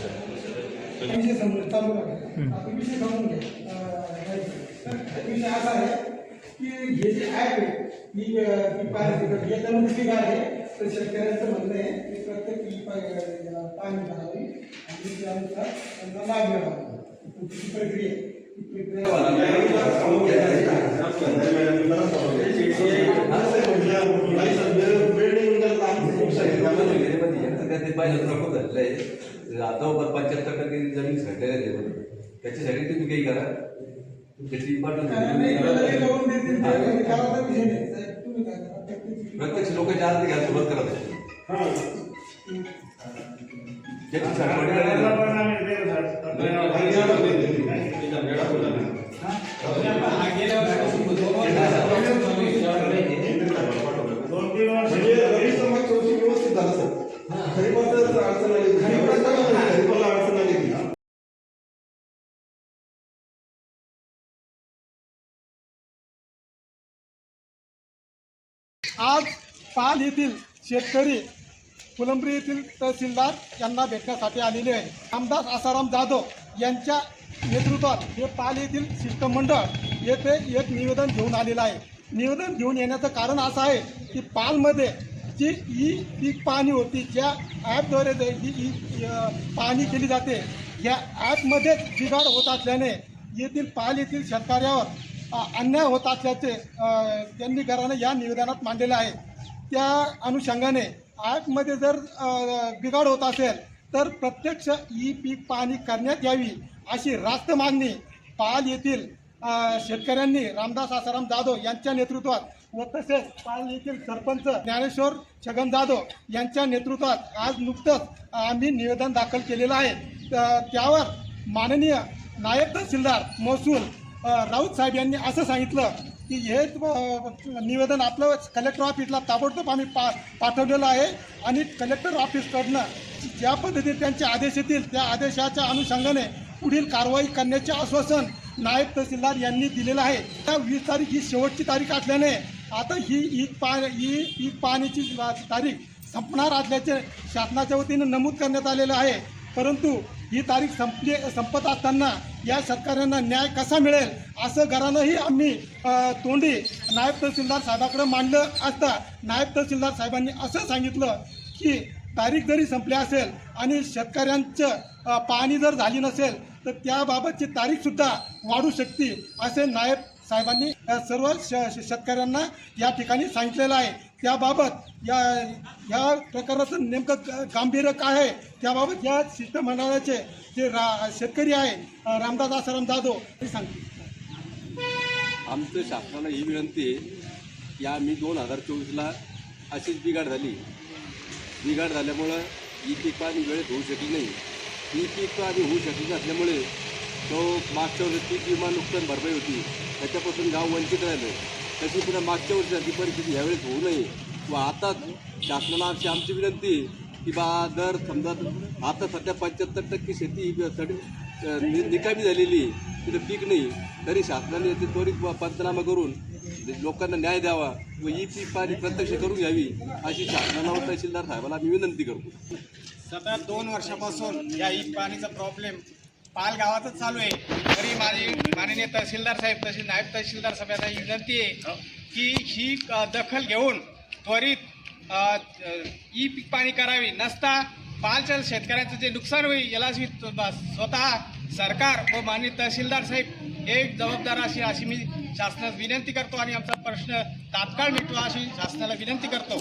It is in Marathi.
विषय चालू आहे आता विषय समजून घ्या तर विषय असा आहे की हे जे ॲप आहे ही अं, ही आहे तर शेतकऱ्यांचं म्हणणं आहे की प्रत्येक ही पाणी भरावी आणि त्यानुसार त्यांना लाभ मिळावा ही प्रक्रिया आहे. ही प्रक्रिया जवळपास पंच्याहत्तर टक्के जमीन सडलेल्या आहे त्याच्यासाठी तुम्ही काही करा त्याची कारण नाही केलं तरी पाठवून करून देतील ते. आणि करायचा विषय नाही साहेब, तुम्ही काय करा प्रत्येक प्रत्यक्ष लोकांच्या आरती घ्या सुरुवात करा त्याची. आज पाल येथील शेतकरी फुलंब्री येथील तहसीलदार यांना भेटण्यासाठी आलेले आहे रामदास आसाराम जाधव यांच्या नेतृत्वात हे पाल येथील शिष्टमंडळ येथे एक निवेदन घेऊन आलेलं आहे. निवेदन घेऊन येण्याचं कारण असं आहे की पालमध्ये जी ई पीक पाहणी होती ज्या ॲपद्वारे जे ही पाहणी केली जाते या ॲपमध्ये बिघाड होत असल्याने येथील पाल येथील शेतकऱ्यावर अन्याय होत असल्याचे त्यांनी घराने या निवेदनात मांडलेलं आहे. त्या अनुषंगाने ॲपमध्ये जर बिघाड होत असेल तर प्रत्यक्ष ई पीक पाहणी करण्यात यावी अशी रास्त मागणी पाल येथील शेतकऱ्यांनी रामदास आसाराम जाधव यांच्या नेतृत्वात व तसेच पाल येथील सरपंच ज्ञानेश्वर छगन जाधव यांच्या नेतृत्वात आज नुकतंच आम्ही निवेदन दाखल केलेलं आहे. त्यावर माननीय नायब तहसीलदार महसूल राऊत साहेब यांनी असं सांगितलं की हे निवेदन आपलं कलेक्टर ऑफिसला ताबडतोब आम्ही पा पाठवलेलं आहे आणि कलेक्टर ऑफिसकडनं ज्या पद्धतीने त्यांचे आदेश येतील त्या आदेशाच्या अनुषंगाने पुढील कारवाई करण्याचे आश्वासन नायब तहसीलदार यांनी दिलेलं आहे. त्या वीस तारीख ही शेवटची तारीख असल्याने आता ही ईद पा ही ईद पाहण्याची तारीख संपणार असल्याचे शासनाच्या वतीनं नमूद करण्यात आलेलं आहे. परंतु ही तारीख संपली संपत असताना या शेतकऱ्यांना न्याय कसा मिळेल असं घरानंही आम्ही तोंडी नायब तहसीलदार साहेबाकडे मांडलं असता नायब तहसीलदार साहेबांनी असं सांगितलं की तारीख जरी संपली असेल आणि शेतकऱ्यांचं पाणी पाहणी जर झाली नसेल तर त्याबाबतची तारीखसुद्धा वाढू शकते असे नायब साहेबांनी सर्व श शेतकऱ्यांना या ठिकाणी सांगितलेलं आहे. त्याबाबत या या प्रकाराचं नेमकं गांभीर्य काय आहे त्याबाबत या शिष्टमंडळाचे जे रा शेतकरी आहे रामदास आसाराम जाधव ते सांगतील. आमचं शासनाला ही विनंती या मी दोन हजार चोवीसला अशीच बिघाड झाली. बिघाड झाल्यामुळं ही पीक पाणी वेळेत होऊ शकली नाही. ही पीक पाणी होऊ शकली नसल्यामुळे तो मागच्या वर्षी पीक विमा नुकसान भरपाई होती. त्याच्यापासून गाव वंचित राहिलं तशी पुन्हा मागच्या वर्षी परिस्थिती ह्यावेळेस होऊ नये. व आता शासनाला आमची आमची विनंती आहे की बा दर समजा आता सध्या पंच्याहत्तर टक्के शेती ही नि- निकामी झालेली आहे. तिथं पीक नाही. तरी शासनाने याचे त्वरित पंचनामा करून लोकांना न्याय द्यावा व ही पीक पाणी प्रत्यक्ष करून घ्यावी अशी शासनाला व तहसीलदार साहेबाला आम्ही विनंती करतो. सतत दोन वर्षापासून या ईद पाणीचा प्रॉब्लेम पाल गावातच चालू आहे. तरी माझी माननीय तहसीलदार साहेब तसेच नायब तहसीलदार साहेबांना ही विनंती आहे की ही दखल घेऊन त्वरित ई पीक पाणी करावी. नसता पालच्या शेतकऱ्यांचं जे नुकसान होईल याला मी त- ब- स्वतः सरकार व माननीय तहसीलदार साहेब एक जबाबदार अशी अशी मी शासनास विनंती करतो आणि आमचा प्रश्न तात्काळ मिटवा अशी शासनाला विनंती करतो.